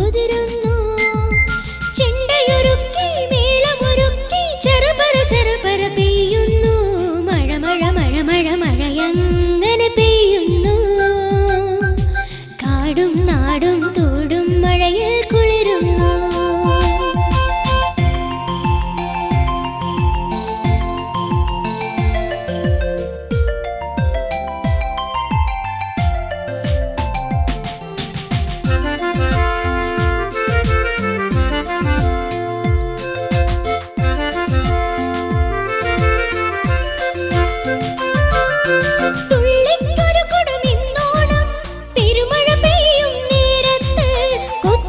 കുതിരുന്നു. ചെണ്ടയൊരുക്കി മേളമൊരുക്കി ചെറുപറ ചെറുപറ പെയ്യുന്നു. മഴ മഴ മഴ മഴ മഴയങ്ങനെ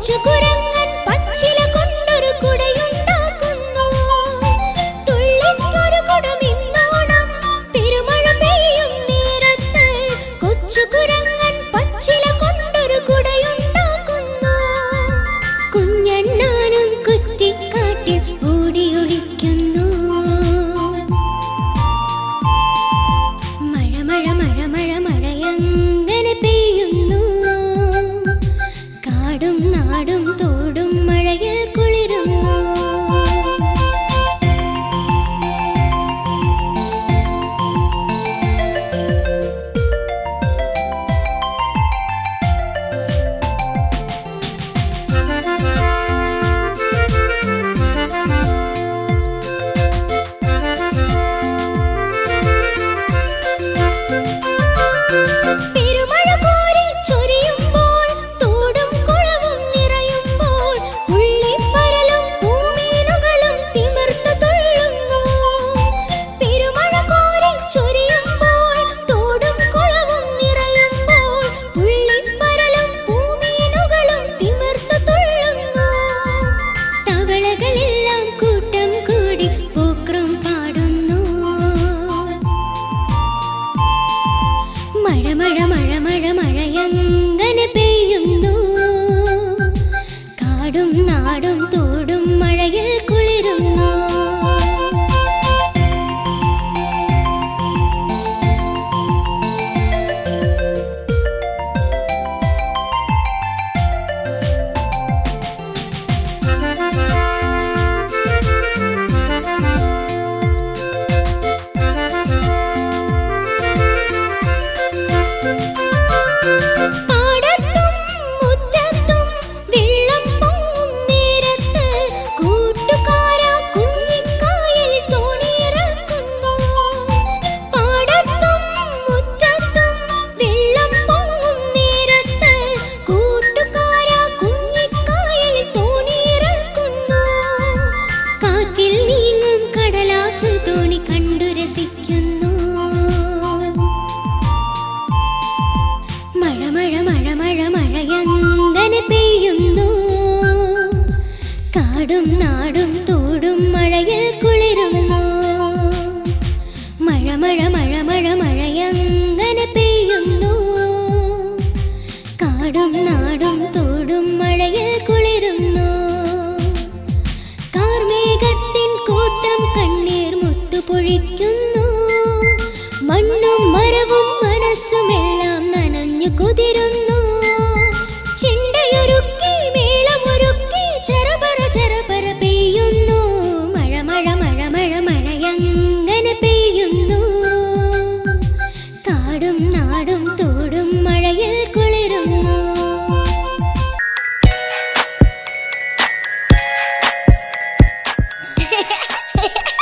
熟練 നാടും തോടും മഴയിൽ കുളിരുന്നു. കാടും നാടും തോടും മഴയിൽ കുളിരുന്നു. മഴ മഴ മഴ മഴ മഴയങ്ങനെ പെയ്യുന്നു? കാടും നാടും തോടും മഴയിൽ കുളിരുന്നു. കാർമേഘത്തിൻ കൂട്ടം കണ്ണീർ മുത്തു പൊഴിക്കുന്നു മണ്ണും മരവും മനസ്സുമെല്ലാം നനഞ്ഞു കുതിരുന്നു.